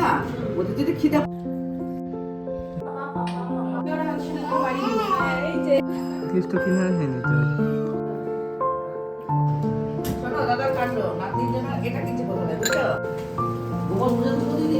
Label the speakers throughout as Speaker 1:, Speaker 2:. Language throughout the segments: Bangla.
Speaker 1: না ওদের যদি খিদে
Speaker 2: কেসটা কিনে হয়নি তো
Speaker 1: শোনো দাদা কাটলো নাতনির জন্য এটা কিনছে প্রথমে বুঝছ? গোপাল পূজা তো দিদি।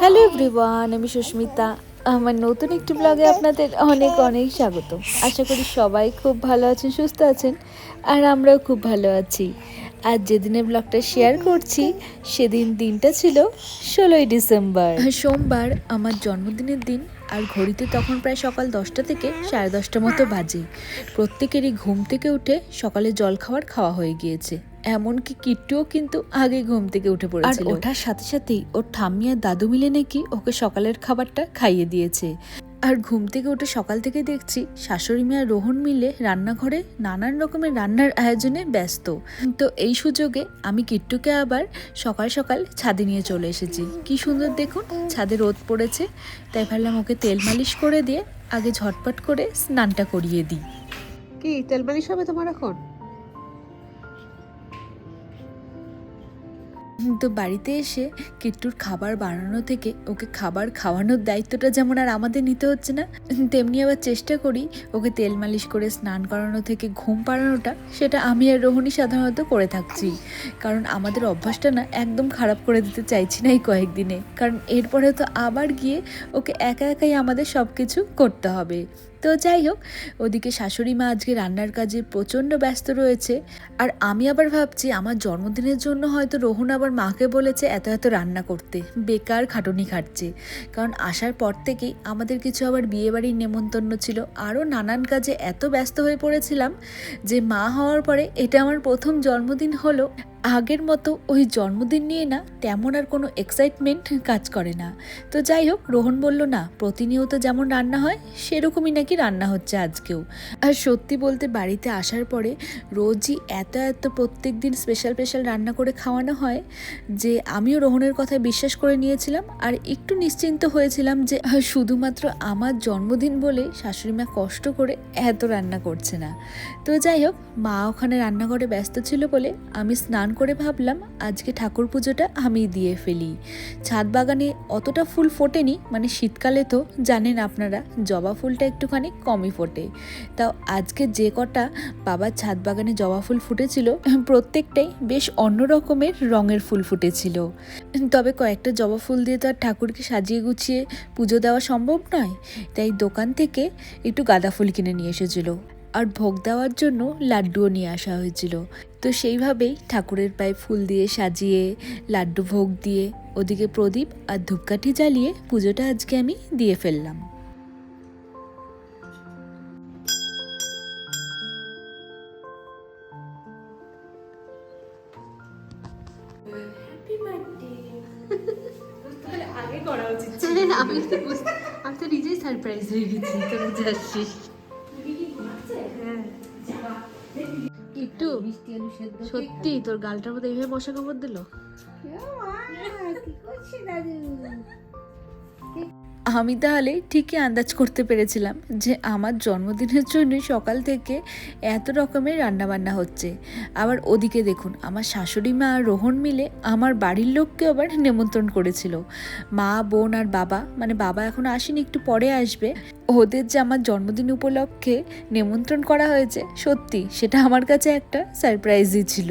Speaker 3: হ্যালো এভরিওয়ান আমি সুস্মিতা। আমার নতুন একটি ব্লগে আপনাদের অনেক অনেক স্বাগত। আশা করি সবাই খুব ভালো আছেন, সুস্থ আছেন, আর আমরাও খুব ভালো আছি। আর যেদিনের ব্লগটা শেয়ার করছি, সেদিন দিনটা ছিল ষোলোই ডিসেম্বর। সোমবার আমার জন্মদিনের দিন, আর ঘড়িতে তখন প্রায় সকাল দশটা থেকে সাড়ে দশটা মতো বাজে। প্রত্যেকেরই ঘুম থেকে উঠে সকালে জল খাওয়ার খাওয়া হয়ে গিয়েছে। এমনকি কিট্টুও কিন্তু আগে ঘুম থেকে উঠে পড়েছিল। আর ওঠার সাথে সাথেই ওর ঠাম্মি আর দাদু মিলে নাকি ওকে সকালের খাবারটা খাইয়ে দিয়েছে। আর ঘুম থেকে উঠে সকাল থেকে দেখছি শাশুড়ি মেয়ে রোহন মিলে রান্নাঘরে নানান রকমের রান্নার আয়োজনে ব্যস্ত। তো এই সুযোগে আমি কিট্টুকে আবার সকাল সকাল ছাদে নিয়ে চলে এসেছি। কি সুন্দর দেখুন ছাদে রোদ পড়েছে তাই ভাবলাম ওকে তেল মালিশ করে দিয়ে আগে ঝটপট করে স্নানটা করিয়ে দিই।
Speaker 4: কি তেল মালিশ হবে তোমার এখন?
Speaker 3: তো বাড়িতে এসে কিট্টুর খাবার বানানো থেকে ওকে খাবার খাওয়ানোর দায়িত্বটা যেমন আর আমাদের নিতে হচ্ছে না, তেমনি আবার চেষ্টা করি ওকে তেল মালিশ করে স্নান করানো থেকে ঘুম পাড়ানোটা, সেটা আমি আর রোহিণী সাধারণত করে থাকছি। কারণ আমাদের অভ্যাসটা না একদম খারাপ করে দিতে চাইছি না এই কয়েকদিনে। কারণ এরপরে তো আবার গিয়ে ওকে একা একাই আমাদের সব কিছু করতে হবে। তো যাই হোক, ওদিকে শাশুড়ি মা আজকে রান্নার কাজে প্রচণ্ড ব্যস্ত রয়েছে। আর আমি আবার ভাবছি, আমার জন্মদিনের জন্য হয়তো রোহন আবার মাকে বলেছে এত এত রান্না করতে। বেকার খাটুনি খাটছে। কারণ আসার পর থেকেই আমাদের কিছু আবার বিয়েবাড়ির নেমন্তন্ন ছিল। আরও নানান কাজে এত ব্যস্ত হয়ে পড়েছিলাম যে মা হওয়ার পরে এটা আমার প্রথম জন্মদিন হলো। আগের মতো ওই জন্মদিন নিয়ে না তেমন আর কোনো এক্সাইটমেন্ট কাজ করে না। তো যাই হোক, রোহন বলল, না, প্রতিনিয়ত যেমন রান্না হয়, সেরকমই নাকি রান্না হচ্ছে আজকেও। আর সত্যি বলতে বাড়িতে আসার পরে রোজই এত এত প্রত্যেক দিন স্পেশাল স্পেশাল রান্না করে খাওয়ানো হয় যে আমিও রোহনের কথা বিশ্বাস করে নিয়েছিলাম আর একটু নিশ্চিন্ত হয়েছিলাম যে শুধুমাত্র আমার জন্মদিন বলে শাশুড়ি মা কষ্ট করে এত রান্না করছে না। তো যাই হোক, মা ওখানে রান্নাঘরে ব্যস্ত ছিল বলে আমি স্নান করে ভাবলাম, আজকে ঠাকুর পুজোটা আমি দিয়ে ফেলি। ছাদ বাগানে অতটা ফুল ফোটেনি মানে শীতকালে তো, জানেন আপনারা, জবা ফুলটা একটুখানি কমই ফোটে। তাও আজকে যে কটা বাবার ছাদ বাগানে জবা ফুল ফুটেছিল, প্রত্যেকটাই বেশ অন্য রকমের রঙের ফুল ফুটেছিল। তবে কয়েকটা জবা ফুল দিয়ে তো আর ঠাকুরকে সাজিয়ে গুছিয়ে পুজো দেওয়া সম্ভব নয়, তাই দোকান থেকে একটু গাঁদা ফুল কিনে নিয়ে এসেছিল। আর ভোগ দেওয়ার জন্য লাড্ডুও নিয়ে আসা হয়েছিল। তো সেইভাবেই ঠাকুরের পায়ে ফুল দিয়ে সাজিয়ে লাড্ডু ভোগ দিয়ে ওদিকে প্রদীপ আর ধূপকাঠি জ্বালিয়ে পুজোটা আজকে আমি দিয়ে ফেললাম।
Speaker 4: আমি তো আমি তো নিজেই সারপ্রাইজ হয়ে গেছি তো বুঝে আসছিস একটু। সত্যি তোর গালটার মধ্যে এইভাবে মশা কামড় দিল?
Speaker 3: আমি তাহলে ঠিকই আন্দাজ করতে পেরেছিলাম যে আমার জন্মদিনের জন্য সকাল থেকে এত রকমের রান্নাবান্না হচ্ছে। আবার ওদিকে দেখুন, আমার শাশুড়ি মা আর রোহন মিলে আমার বাড়ির লোককে আবার নিমন্ত্রণ করেছিল। মা, বোন আর বাবা মানে বাবা এখন আসেনি, একটু পরে আসবে। ওদের যে আমার জন্মদিন উপলক্ষে নিমন্ত্রণ করা হয়েছে, সত্যি সেটা আমার কাছে একটা সারপ্রাইজই ছিল।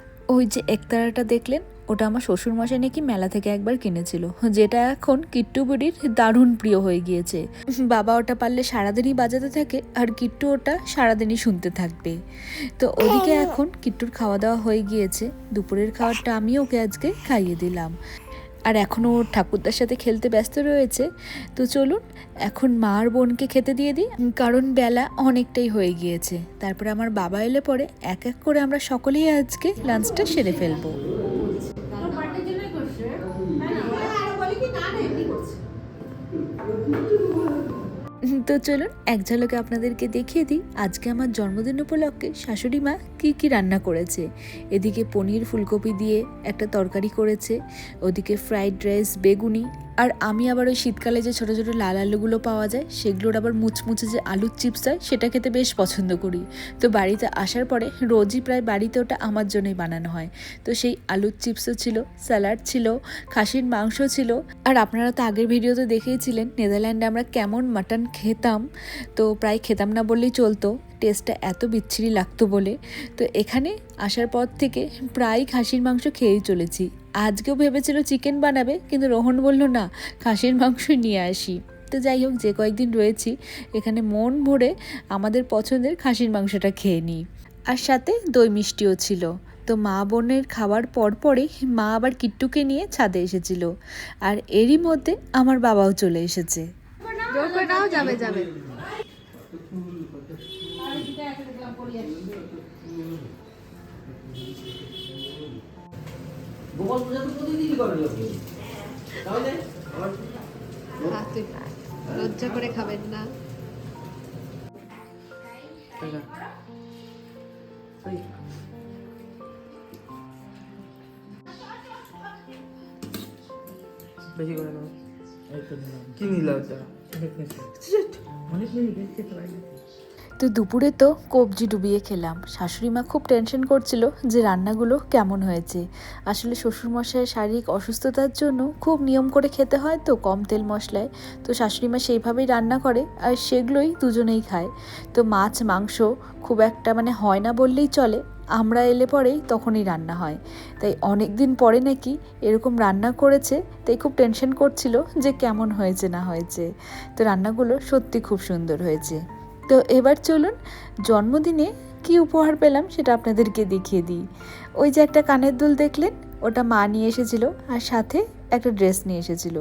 Speaker 3: ওই যে একতারাটা দেখলেন? ওটা আমার শ্বশুর মশাই নাকি মেলা থেকে একবার কিনেছিল যেটা এখন কিট্টু বুড়ির দারুণ প্রিয় হয়ে গিয়েছে। বাবা ওটা পারলে সারাদিনই বাজাতে থাকে আর কিট্টু ওটা সারাদিনই শুনতে থাকবে। তো ওদিকে এখন কিট্টুর খাওয়া দাওয়া হয়ে গিয়েছে দুপুরের খাবারটা আমি ওকে আজকে খাইয়ে দিলাম। আর এখনও ওর ঠাকুরদার সাথে খেলতে ব্যস্ত রয়েছে তো চলুন এখন মা আর বোনকে খেতে দিয়ে দিই, কারণ বেলা অনেকটাই হয়ে গিয়েছে। তারপরে আমার বাবা এলে পরে এক এক করে আমরা সকলেই আজকে লাঞ্চটা সেরে ফেলব। তো চলুন, এক ঝলকে আপনাদেরকে দেখিয়ে দিই, আজকে আমার জন্মদিন উপলক্ষে শাশুড়ি মা কী কী রান্না করেছে। এদিকে পনির ফুলকপি দিয়ে একটা তরকারি করেছে, ওদিকে ফ্রাইড রাইস বেগুনি আর আমি আবার ওই শীতকালে যে ছোটো ছোটো লাল আলুগুলো পাওয়া যায়, সেগুলোর আবার মুচমুচে যে আলুর চিপস হয়, সেটা খেতে বেশ পছন্দ করি। তো বাড়িতে আসার পরে রোজই প্রায় বাড়িতে ওটা আমার জন্যই বানানো হয়। তো সেই আলুর চিপসও ছিল, স্যালাড ছিল, খাসির মাংস ছিল। আর আপনারা তো আগের ভিডিওতে দেখেইছিলেন, নেদারল্যান্ডে আমরা কেমন মাটন খেতাম। তো প্রায় খেতাম না বললেই চলতো। টেস্টটা এত বিচ্ছিরি লাগতো বলে। তো এখানে আসার পর থেকে প্রায় খাসির মাংস খেয়েই চলেছি। আজকেও ভেবেছিল চিকেন বানাবে, কিন্তু রোহন বলল, না, খাসির মাংসই নিয়ে আসি। তো যাই হোক, যে কয়েকদিন রয়েছি, এখানে মন ভরে আমাদের পছন্দের খাসির মাংসটা খেয়ে নিই। আর সাথে দই মিষ্টিও ছিল। তো মা বোনের খাওয়ার পর পরে মা আবার কিট্টুকে নিয়ে ছাদে এসেছিল। আর এরই মধ্যে আমার বাবাও চলে এসেছে।
Speaker 4: যাবে যাবে।
Speaker 1: গোপাল পূজা তো প্রতিদিনই করে লোকে তাহলে?
Speaker 4: খা। লজ্জা করে খাবেন না।
Speaker 2: বেশি করে নাও কি নিলা ওটা? অনেক মিনিট খেতে পারি
Speaker 3: তো দুপুরে তো কবজি ডুবিয়ে খেলাম। শাশুড়ি মা খুব টেনশন করছিল যে রান্নাগুলো কেমন হয়েছে। আসলে শ্বশুরমশাইয়ের শারীরিক অসুস্থতার জন্য খুব নিয়ম করে খেতে হয় তো কম তেল মশলায়। তো শাশুড়ি মা সেইভাবেই রান্না করে আর সেগুলোই দুজনেই খায়। তো মাছ, মাংস খুব একটা মানে হয় না বললেই চলে। আমরা এলে পরেই তখনই রান্না হয়। তাই অনেক দিন পরে নাকি এরকম রান্না করেছে, তাই খুব টেনশন করছিল যে কেমন হয়েছে না হয়েছে। তো রান্নাগুলো সত্যি খুব সুন্দর হয়েছে। তো এবার চলুন জন্মদিনে কি উপহার পেলাম সেটা আপনাদেরকে দেখিয়ে দিই। ওই যে একটা কানের দুল দেখলেন, ওটা মা নিয়ে এসেছিল আর সাথে একটা ড্রেস নিয়ে এসেছিল।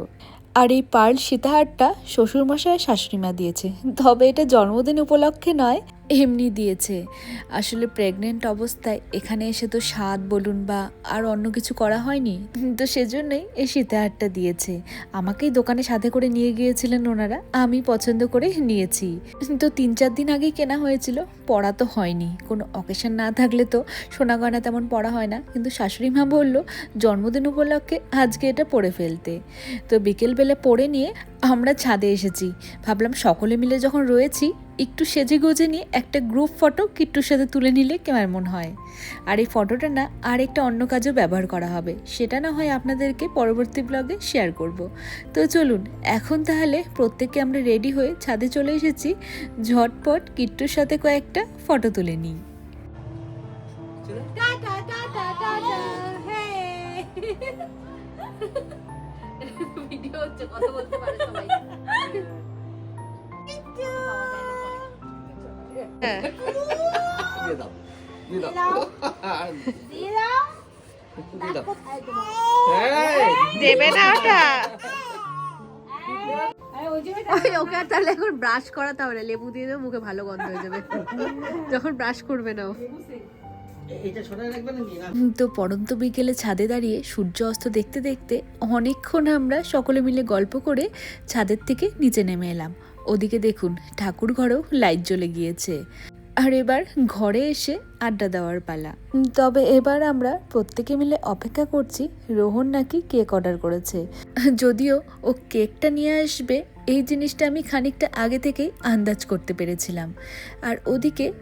Speaker 3: আর এই পার্ল সীতাহারটা শ্বশুরমশাই আর শাশুড়ি মা দিয়েছে। তবে এটা জন্মদিন উপলক্ষে নয় এমনি দিয়েছে। আসলে প্রেগনেন্ট অবস্থায় এখানে এসে তো স্বাদ বলুন বা আর অন্য কিছু করা হয়নি। তো সেজন্যই এই সীতাহারটা দিয়েছে। আমাকেই দোকানে সাথে করে নিয়ে গিয়েছিলেন ওনারা। আমি পছন্দ করে নিয়েছি। তো তিন চার দিন আগেই কেনা হয়েছিল। পড়া তো হয়নি। কোনো অকেশন না থাকলে তো সোনা গয়না তেমন পড়া হয় না। কিন্তু শাশুড়ি মা বলল, জন্মদিন উপলক্ষে আজকে এটা পরে ফেলতে। তো বিকেলবেলা পরে নিয়ে আমরা ছাদে এসেছি। ভাবলাম সকলে মিলে যখন রয়েছি একটু সেজে গোজে নিয়ে একটা গ্রুপ ফটো কিট্টুর সাথে তুলে নিলে কেমন হয়। আর এই ফটোটা না আর একটা অন্য কাজেও ব্যবহার করা হবে। সেটা না হয় আপনাদেরকে পরবর্তী ব্লগে শেয়ার করব। তো চলুন, এখন তাহলে প্রত্যেকে আমরা রেডি হয়ে ছাদে চলে এসেছি। ঝটপট কিট্টুর সাথে কয়েকটা ফটো তুলে নিই।
Speaker 4: ভিডিও হচ্ছে, কথা বলতে পারে সবাই।
Speaker 1: দিয়ে দাও দিয়ে দাও। দিয়ে দাও।
Speaker 4: দেবে না ওটা। ওকে আর তাহলে এখন ব্রাশ করাতে হবে না লেবু দিয়ে দেবো মুখে ভালো গন্ধ হয়ে যাবে। যখন ব্রাশ করবে না। ও।
Speaker 3: তো পরন্ত বিকেলে ছাদে দাঁড়িয়ে সূর্য অস্ত দেখতে দেখতে অনেকক্ষণ আমরা সকলে মিলে গল্প করে ছাদের থেকে নিচে নেমে এলাম। ওদিকে দেখুন ঠাকুর ঘরেও লাইট জ্বলে গিয়েছে। আর এবার ঘরে এসে আড্ডা দেওয়ার পালা। তবে এবার আমরা প্রত্যেকে মিলে অপেক্ষা করছি, রোহন নাকি কেক অর্ডার করেছে। যদিও ও কেকটা নিয়ে আসবে, এই জিনিসটা আমি খানিকটা আগে থেকেই আন্দাজ করতে পেরেছিলাম। আর ওদিকে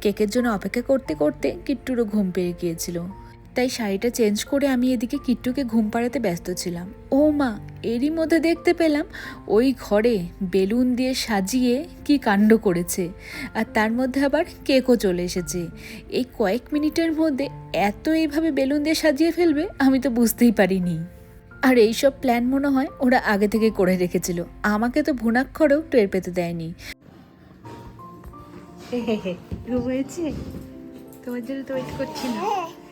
Speaker 3: কেকের জন্য অপেক্ষা করতে করতে কিট্টুরও ঘুম পেয়ে গিয়েছিল। তাই শাড়িটা চেঞ্জ করে আমি এদিকে কিট্টুকে ঘুম পাড়াতে ব্যস্ত ছিলাম। ও মা এরই মধ্যে দেখতে পেলাম ওই ঘরে বেলুন দিয়ে সাজিয়ে কি কাণ্ড করেছে। আর তার মধ্যে আবার কেকও চলে এসেছে। এই কয়েক মিনিটের মধ্যে এত এইভাবে বেলুন দিয়ে সাজিয়ে ফেলবে আমি তো বুঝতেই পারিনি। আর এইসব প্ল্যান মনে হয় ওরা আগে থেকে করে রেখেছিল। আমাকে তো ভুনাক্ষরেও টের পেতে দেয়নি।
Speaker 4: তোমার জন্য তো ওয়েট করছি না।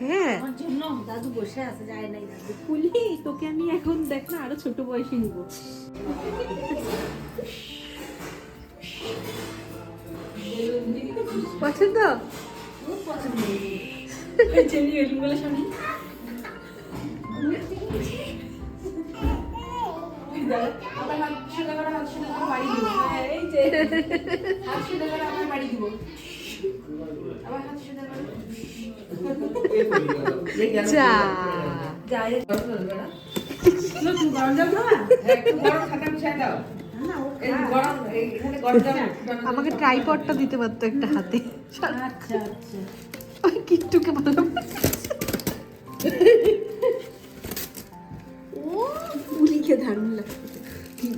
Speaker 4: হ্যাঁ
Speaker 5: আমার জন্য দাদু বসে আছে যায় নাই দাদু কুলি তোকে আমি এখন দেখ না আরও ছোট বয়সে নিব
Speaker 4: পছন্দ
Speaker 5: পছন্দ বাড়ি দিব
Speaker 4: আমাকে। ট্রাইপডটা দিতে পারতো একটা হাতে। ওই কিট্টুকে ভালো ও পুলিকে দারুণ লাগছে।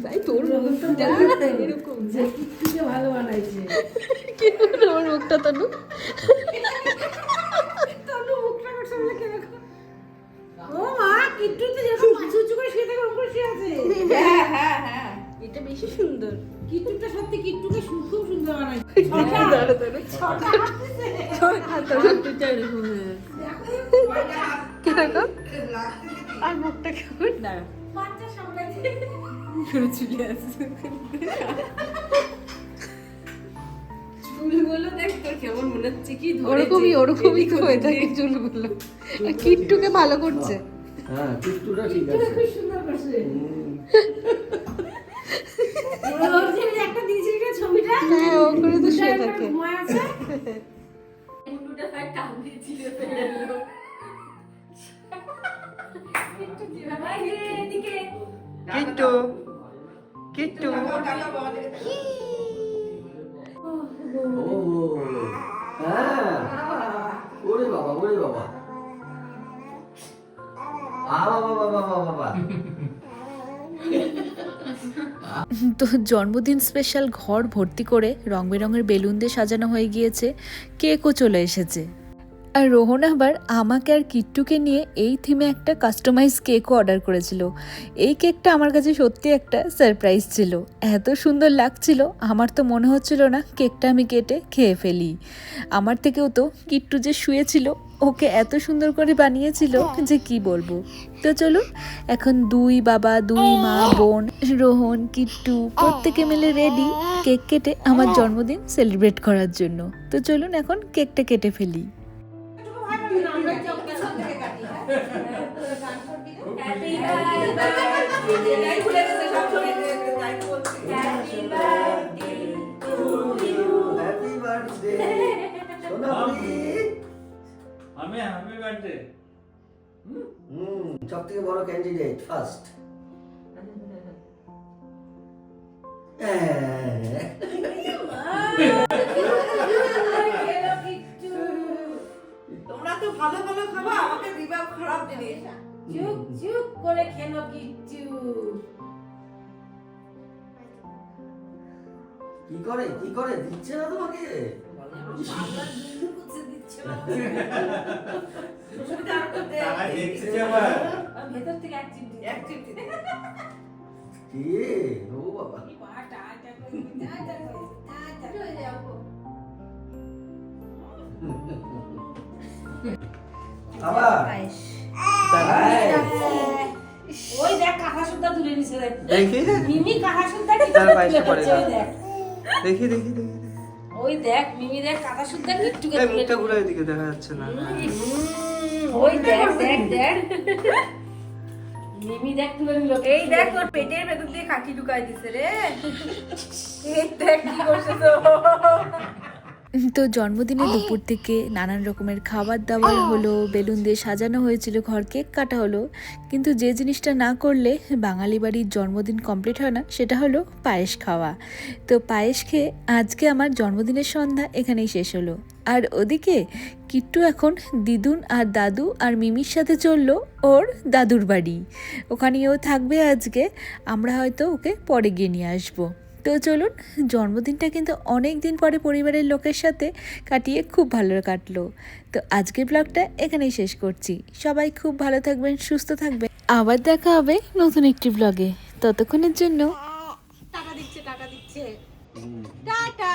Speaker 4: ভাই তোর এরকম।
Speaker 5: ভালো বানাইছে।
Speaker 4: কি হলো মুখটা তনু?
Speaker 5: তনু মুখটা করছে বলে কীরকম ও মা কিট্টু তো যেরকম মাছ উঁচু করে শুয়ে থাকে ওরকম শুয়ে আছে।
Speaker 1: হ্যাঁ, হ্যাঁ, হ্যাঁ।
Speaker 5: এটা বেশি সুন্দর। কিট্টুটা সত্যি কিট্টুকে খুব সুন্দর
Speaker 4: কীরকম আর মুখটা কেমন? দাঁড়া
Speaker 5: বাচ্চা সামলাইছে।
Speaker 4: শুরু চলে আসছে
Speaker 5: চুলগুলো দেখ তোর কেমন মনে হচ্ছে কি
Speaker 4: ওরকমই ওরকমই তো হয়ে থাকে চুলগুলো। আর কিট্টুকে ভালো করছে।
Speaker 6: হ্যাঁ কিট্টুটা ঠিক আছে।
Speaker 5: খুব সুন্দর করছে।
Speaker 6: হুম।
Speaker 5: ওর যে একটা দিয়েছিল না ছবিটা
Speaker 4: হ্যাঁ ও করে তো শুয়ে থাকে।
Speaker 5: আছে।
Speaker 2: কিট্টু।
Speaker 6: ওরে বাবা ওরে বাবা।
Speaker 3: তো জন্মদিন স্পেশাল ঘর ভর্তি করে রং বেরঙের বেলুন দিয়ে সাজানো হয়ে গিয়েছে। কেকও চলে এসেছে। আর রোহন আবার আমাকে আর কিট্টুকে নিয়ে এই থিমে একটা কাস্টমাইজ কেকও অর্ডার করেছিল। এই কেকটা আমার কাছে সত্যি একটা সারপ্রাইজ ছিল। এত সুন্দর লাগছিল, আমার তো মনে হচ্ছিল না কেকটা আমি কেটে খেয়ে ফেলি। আমার থেকেও তো কিট্টু যে শুয়েছিল, ওকে এত সুন্দর করে বানিয়েছিল যে কি বলব। তো চলুন, এখন দুই বাবা, দুই মা, বোন, রোহন, কিট্টু প্রত্যেকে মিলে রেডি কেক কেটে আমার জন্মদিন সেলিব্রেট করার জন্য। তো চলুন এখন কেকটা কেটে ফেলি।
Speaker 7: আমি হ্যাপি বার্থডে
Speaker 6: হুম সব থেকে বড় ক্যান্ডিডেট ফার্স্ট
Speaker 1: তোমরা তো ভালো ভালো খাবা আমাকে দিবা খারাপ জিনিস।
Speaker 5: চুপ চুপ করে খেলো কিচ্ছু।
Speaker 6: কি করে কি করে? দিচ্ছে না তোমাকে?
Speaker 7: আবার?
Speaker 5: ওই দেখ কাঁথা সুদ্ধা তুলে নিছে দেখ।
Speaker 2: দেখি?
Speaker 5: মিমি কাঁথা সুদ্ধা কি
Speaker 2: তার।
Speaker 5: দেখ।
Speaker 2: দেখি দেখি দেখি
Speaker 5: ওই দেখ মিমি দেখ কাঁথা সুদ্ধা কিট্টুকে
Speaker 2: এই
Speaker 5: তুলে
Speaker 2: মুখটা ঘুরে এদিকে দেখা যাচ্ছে না।
Speaker 5: ওই দেখ দেখ দেখ। মিমি দেখ তুলে নিল।
Speaker 1: এই দেখ তোর পেটের ভেতর দিয়ে কাকি ঢুকাই দিছে রে। এই দেখ কি করছে তো।
Speaker 3: তো জন্মদিনে দুপুর থেকে নানান রকমের খাবার দাবার হলো, বেলুন দিয়ে সাজানো হয়েছিল, ঘর কেক কাটা হলো। কিন্তু যে জিনিসটা না করলে বাঙালি বাড়ির জন্মদিন কমপ্লিট হয় না, সেটা হলো পায়েস খাওয়া। তো পায়েস খেয়ে আজকে আমার জন্মদিনের সন্ধ্যা এখানেই শেষ হলো। আর ওদিকে কিট্টু এখন দিদুন আর দাদু আর মিমির সাথে চলল ওর দাদুর বাড়ি। ওখানেও থাকবে আজকে, আমরা হয়তো ওকে পরে গিয়ে নিয়ে আসব। তো চলুন, জন্মদিনটা কিন্তু অনেক দিন পরে পরিবারের লোকের সাথে কাটিয়ে খুব ভালো কাটলো। তো আজকের ব্লগটা এখানেই শেষ করছি। সবাই খুব ভালো থাকবেন, সুস্থ থাকবেন। আবার দেখা হবে নতুন একটি ব্লগে। ততক্ষণের জন্য।
Speaker 4: টাকা দিচ্ছে টাকা দিচ্ছে। টাটা